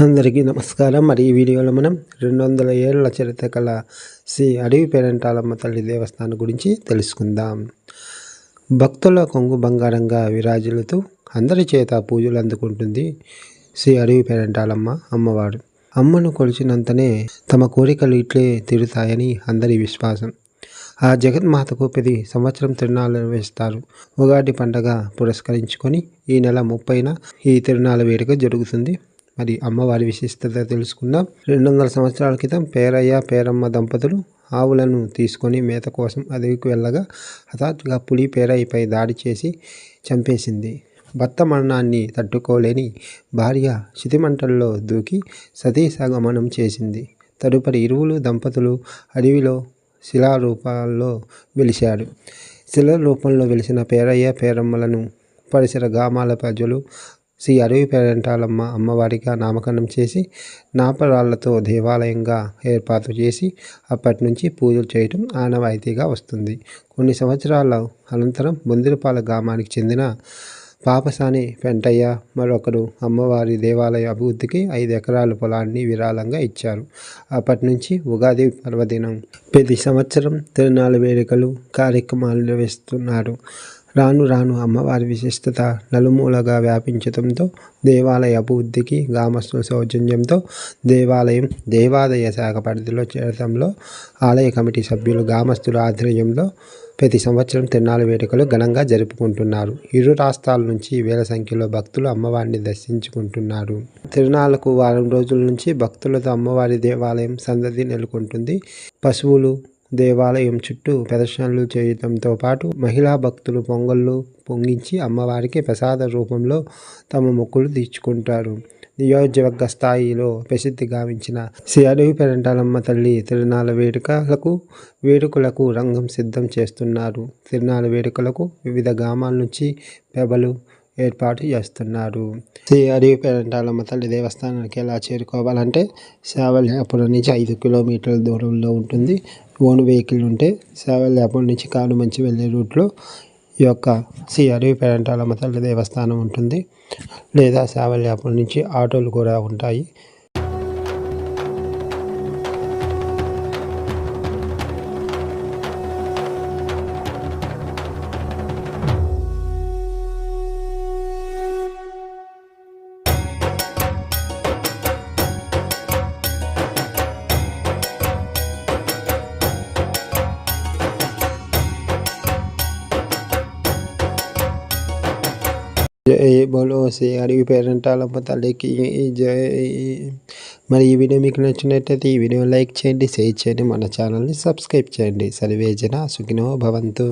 అందరికీ నమస్కారం. మరి ఈ వీడియోలో మనం రెండు వందల ఏళ్ళ చరిత్ర కల శ్రీ అడవి పేరంటాలమ్మ తల్లి దేవస్థానం గురించి తెలుసుకుందాం. భక్తుల కొంగు బంగారంగా విరాజులతో అందరి చేత పూజలు అందుకుంటుంది శ్రీ అడవి పేరంటాలమ్మ అమ్మవారు. అమ్మను కొలిచినంతనే తమ కోరికలు ఇట్లే తీరుతాయని అందరి విశ్వాసం. ఆ జగన్మాతకు ప్రతి సంవత్సరం తిరునాళ్ళు నిర్వహిస్తారు ఉగాది పండగ పురస్కరించుకొని ఈ నెల ముప్పైన ఈ తిరునాళ్ళ వేడుక జరుగుతుంది. మరి అమ్మవారి విశిష్టత తెలుసుకుందాం. రెండు వందల సంవత్సరాల క్రితం పేరయ్య పేరమ్మ దంపతులు ఆవులను తీసుకొని మేత కోసం అడవికి వెళ్ళగా హఠాత్తుగా పులి పేరయ్యపై దాడి చేసి చంపేసింది. భర్త మరణాన్ని తట్టుకోలేని భార్య శితిమంటల్లో దూకి సతీసగమనం చేసింది. తదుపరి ఇరువులు దంపతులు అడవిలో శిలారూపాల్లో వెలిశారు. శిల రూపంలో వెలిసిన పేరయ్య పేరమ్మలను పరిసర గ్రామాల ప్రజలు శ్రీ అడవి పేరంటాలమ్మ అమ్మవారిగా నామకరణం చేసి నాపరాళ్ళతో దేవాలయంగా ఏర్పాటు చేసి అప్పటి నుంచి పూజలు చేయటం ఆనవాయితీగా వస్తుంది. కొన్ని సంవత్సరాల అనంతరం బొందిరపాల గ్రామానికి చెందిన పాపసాని వెంటయ్య మరొకరు అమ్మవారి దేవాలయ అభివృద్ధికి ఐదు ఎకరాల పొలాన్ని విరాళంగా ఇచ్చారు. అప్పటి నుంచి ఉగాది పర్వదినం. ప్రతి సంవత్సరం తిరునాళ్ళ వేడుకలు కార్యక్రమాలు నిర్వహిస్తున్నారు. రాను రాను అమ్మవారి విశిష్టత నలుమూలగా వ్యాపించడంతో దేవాలయ అభివృద్ధికి గ్రామస్తుల సౌజన్యంతో దేవాలయం దేవాలయ శాఖ పరిధిలో చేరడంలో ఆలయ కమిటీ సభ్యులు గ్రామస్తుల ఆధ్వర్యంలో ప్రతి సంవత్సరం తిరునాళ్ళ వేడుకలు ఘనంగా జరుపుకుంటున్నారు. ఇరు రాష్ట్రాల నుంచి వేల సంఖ్యలో భక్తులు అమ్మవారిని దర్శించుకుంటున్నారు. తిరునాళ్ళకు వారం రోజుల నుంచి భక్తులతో అమ్మవారి దేవాలయం సందడి నెలకొంటుంది. పశువులు దేవాలయం చుట్టూ ప్రదర్శనలు చేయడంతో పాటు మహిళా భక్తులు పొంగళ్ళు పొంగించి అమ్మవారికి ప్రసాద రూపంలో తమ మొక్కులు తీర్చుకుంటారు. నియోజకవర్గ స్థాయిలో ప్రసిద్ధి గావించిన శ్రీ అడవి పెరంటాలమ్మ తల్లి తిరునాళ్ళ వేడుకలకు వేడుకలకు రంగం సిద్ధం చేస్తున్నారు. తిరునాళ్ళ వేడుకలకు వివిధ గ్రామాల నుంచి పెబలు ఏర్పాటు చేస్తున్నారు. శ్రీ అడవి పేరంటాలమ్మ తల్లి దేవస్థానానికి ఎలా చేరుకోవాలంటే శావల్యాపురం నుంచి ఐదు కిలోమీటర్ల దూరంలో ఉంటుంది. ఓన్ వెహికల్ ఉంటే శావల్యాపురం నుంచి కాను మంచి వెళ్ళే రూట్లో ఈ యొక్క శ్రీ అడవి పేరంటాలమ్మ తల్లి దేవస్థానం ఉంటుంది. లేదా శావల్యాపురం నుంచి ఆటోలు కూడా ఉంటాయి. జై బోలో శ్రీ అడవి తల్లికి జై మరి ఈ వీడియో మీకు నచ్చినట్టయితే ఈ వీడియో లైక్ చేయండి షేర్ చేయండి మన ఛానల్ని సబ్స్క్రైబ్ చేయండి. సర్వేజన సుఖినో భవంతు.